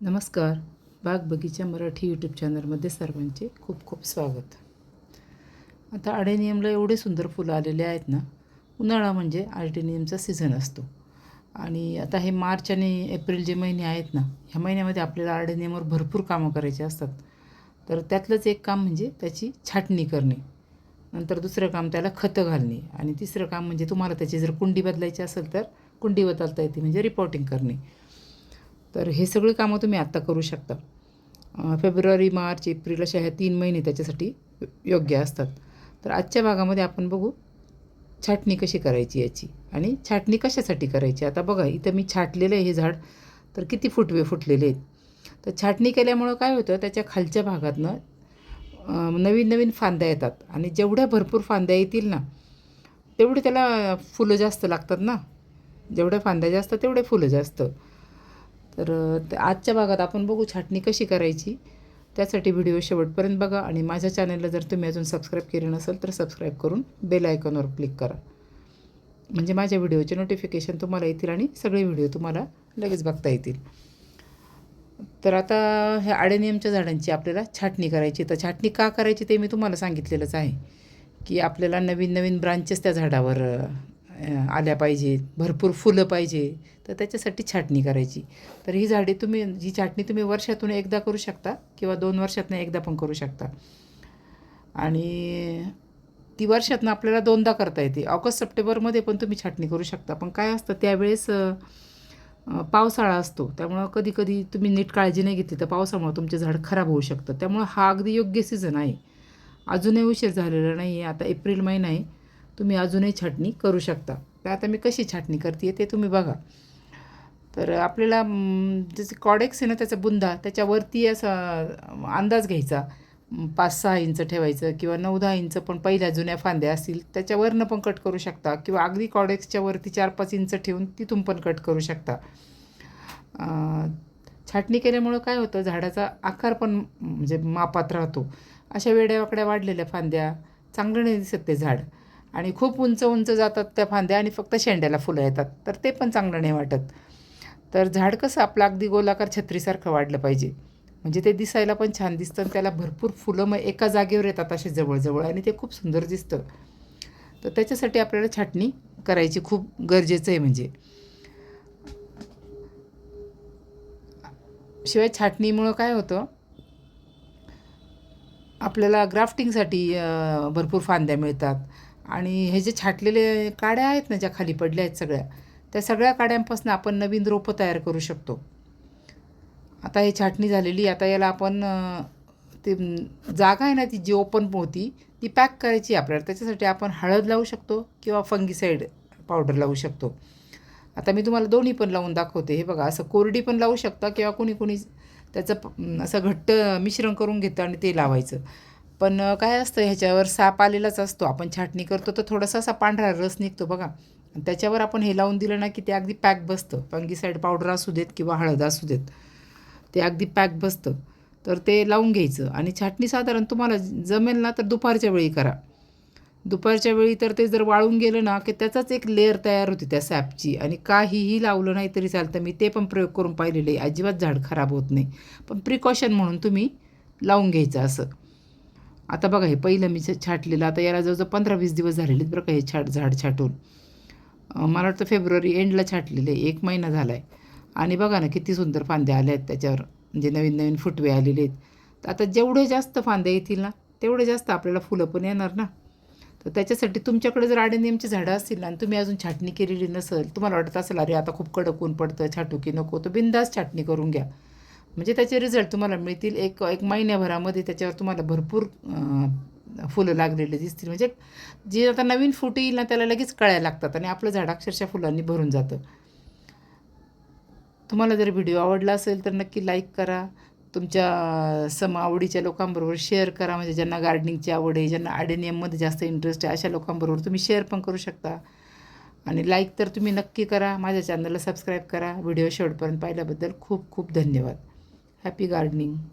नमस्कार. बाग बगीचा मराठी यूट्यूब चॅनलमध्ये सर्वांचे खूप खूप स्वागत. आता आडेनियमला एवढे सुंदर फुलं आलेले आहेत ना उन्हाळा म्हणजे आर्डेनियमचा सीझन असतो. आणि आता हे मार्च आणि एप्रिल जे महिने आहेत ना ह्या महिन्यामध्ये आपल्याला आर्डेनियमवर भरपूर कामं करायची असतात. तर त्यातलंच एक काम म्हणजे त्याची छाटणी करणे. नंतर दुसरं काम त्याला खतं घालणे. आणि तिसरं काम म्हणजे तुम्हाला त्याची जर कुंडी बदलायची असेल तर कुंडी बदलता येते म्हणजे रिपोर्टिंग करणे. तर हे सगळी कामं तुम्ही आत्ता करू शकता. फेब्रुवारी मार्च एप्रिल अशा ह्या तीन महिने त्याच्यासाठी योग्य असतात. तर आजच्या भागामध्ये आपण बघू छाटणी कशी करायची याची आणि छाटणी कशासाठी करायची? आता बघा इथं मी छाटलेलं आहे हे झाड तर किती फुटवे फुटलेले आहेत. तर छाटणी केल्यामुळं काय होतं त्याच्या खालच्या भागातनं नवीन नवीन फांद्या येतात आणि जेवढ्या भरपूर फांद्या येतील ना तेवढे त्याला फुलं जास्त लागतात ना. जेवढ्या फांद्या जास्त तेवढे फुलं जास्त. तर आजच्या भागात आपण बघू छाटणी कशी करायची. त्यासाठी व्हिडिओ शेवटपर्यंत बघा आणि माझ्या चॅनलला जर तुम्ही अजून सबस्क्राईब केले नसेल तर सबस्क्राईब करून बेल आयकॉनवर क्लिक करा. म्हणजे माझ्या व्हिडिओचे नोटिफिकेशन तुम्हाला येतील आणि सगळे व्हिडिओ तुम्हाला लगेच बघता येतील. तर आता ह्या आडेनियमच्या झाडांची आपल्याला छाटणी करायची. तर छाटणी का करायची ते मी तुम्हाला सांगितलेलंच आहे. की आपल्याला नवीन नवीन ब्रांचेस त्या झाडावर आल्या पाहिजेत भरपूर फुलं पाहिजे तर त्याच्यासाठी छाटणी करायची. तर ही झाडे तुम्ही ही छाटणी तुम्ही वर्षातून एकदा करू शकता किंवा दोन वर्षातून एकदा पण करू शकता. आणि ती वर्षातनं आपल्याला दोनदा करता येते. ऑगस्ट सप्टेंबरमध्ये पण तुम्ही छाटणी करू शकता. पण काय असतं त्यावेळेस पावसाळा असतो. त्यामुळं कधी कधी तुम्ही नीट काळजी नाही घेतली तर पावसामुळं तुमचे झाड खराब होऊ शकतं. त्यामुळं हा अगदी योग्य सीझन आहे. अजूनही उशीर झालेला नाही आहे आता एप्रिल महिना आहे. तुम्ही अजूनही छाटणी करू शकता. तर आता मी कशी छाटणी करते ते तुम्ही बघा. तर आपल्याला जसे कॉडेक्स आहे ना त्याचा बुंदा त्याच्यावरती असा अंदाज घ्यायचा. पाच सहा इंच ठेवायचं किंवा नऊ दहा इंच पण पहिल्या जुन्या फांद्या असतील त्याच्यावरनं पण कट करू शकता. किंवा अगदी कॉडेक्सच्या वरती चार पाच इंच ठेवून तिथून पण कट करू शकता. छाटणी केल्यामुळं काय होतं झाडाचा आकार पण म्हणजे मापात राहतो. अशा वेड्यावाकड्या वाढलेल्या फांद्या चांगलं नाही दिसत ते झाड. आणि खूप उंच उंच जातात त्या फांद्या आणि फक्त शेंड्याला फुलं येतात. तर ते पण चांगलं नाही वाटत. तर झाड कसं आपलं अगदी गोलाकार छत्रीसारखं वाढलं पाहिजे. म्हणजे ते दिसायला पण छान दिसतं आणि त्याला भरपूर फुलं मग एका जागेवर येतात असे जवळजवळ आणि ते खूप सुंदर दिसतं. तर त्याच्यासाठी आपल्याला छाटणी करायची खूप गरजेचं आहे म्हणजे. शिवाय छाटणीमुळं काय होतं? आपल्याला ग्राफ्टिंगसाठी भरपूर फांद्या मिळतात. आणि हे जे छाटलेले काड्या आहेत ना ज्या खाली पडल्या आहेत सगळ्या त्या सगळ्या काड्यांपासून आपण नवीन रोपं तयार करू शकतो. आता हे छाटणी झालेली आता याला आपण ते जागा आहे ना ती जी ओपन होती ती पॅक करायची आपल्याला. त्याच्यासाठी आपण हळद लावू शकतो किंवा फंगीसाईड पावडर लावू शकतो. आता मी तुम्हाला दोन्ही पण लावून दाखवते. हे बघा असं कोरडी पण लावू शकता किंवा कोणी कोणी त्याचं असं घट्ट मिश्रण करून घेतं आणि ते लावायचं. पण काय असतं ह्याच्यावर साप आलेलाच असतो. आपण छाटणी करतो तर थोडासा असा पांढरा रस निघतो बघा. आणि त्याच्यावर आपण हे लावून दिलं ना की ते अगदी पॅक बसतं. फंगीसाईड पावडर असू देत किंवा हळद असू देत ते अगदी पॅक बसतं. तर ते लावून घ्यायचं. आणि छाटणी साधारण तुम्हाला जमेल ना तर दुपारच्या वेळी करा. दुपारच्या वेळी तर ते जर वाळून गेलं ना की त्याचाच एक लेअर तयार होती त्या सॅपची. आणि काहीही लावलं नाही तरी चालतं. मी ते पण प्रयोग करून पाहिलेले अजिबात झाड खराब होत नाही. पण प्रिकॉशन म्हणून तुम्ही लावून घ्यायचं असं. आता बघा हे पहिलं मी छाटलेलं आता याला जवळजवळ पंधरा वीस दिवस झालेले आहेत बरं का हे छाट झाड छाटून. मला वाटतं फेब्रुवारी एंडला छाटलेले एक महिना झाला आहे आणि बघा ना किती सुंदर फांद्या आल्या आहेत त्याच्यावर म्हणजे नवीन नवीन फुटवे आलेले आहेत. तर आता जेवढे जास्त फांद्या येतील ना तेवढे जास्त आपल्याला फुलं पण येणार ना. तर त्याच्यासाठी तुमच्याकडे जर आडेनियमची झाडं असतील ना आणि तुम्ही अजून छाटणी केलेली नसेल तुम्हाला वाटत असेल अरे आता खूप कडक ऊन पडतं छाटू की नको तर बिंदास छाटणी करून घ्या. म्हणजे त्याचे रिझल्ट तुम्हाला मिळतील. एक एक महिन्याभरामध्ये त्याच्यावर तुम्हाला भरपूर फुलं लागलेले दिसतील. म्हणजे जे आता नवीन फुट येईल ना त्याला लगेच कळायला लागतात आणि आपलं झाड अक्षरशः फुलांनी भरून जातं. तुम्हाला जर व्हिडिओ आवडला असेल तर नक्की लाईक करा. तुमच्या सम आवडीच्या लोकांबरोबर शेअर करा. म्हणजे ज्यांना गार्डनिंगची आवड आहे ज्यांना आडेनियममध्ये जास्त इंटरेस्ट आहे अशा लोकांबरोबर तुम्ही शेअर पण करू शकता. आणि लाईक तर तुम्ही नक्की करा. माझ्या चॅनलला सबस्क्राईब करा. व्हिडिओ शेवटपर्यंत पाहिल्याबद्दल खूप खूप धन्यवाद. Happy gardening!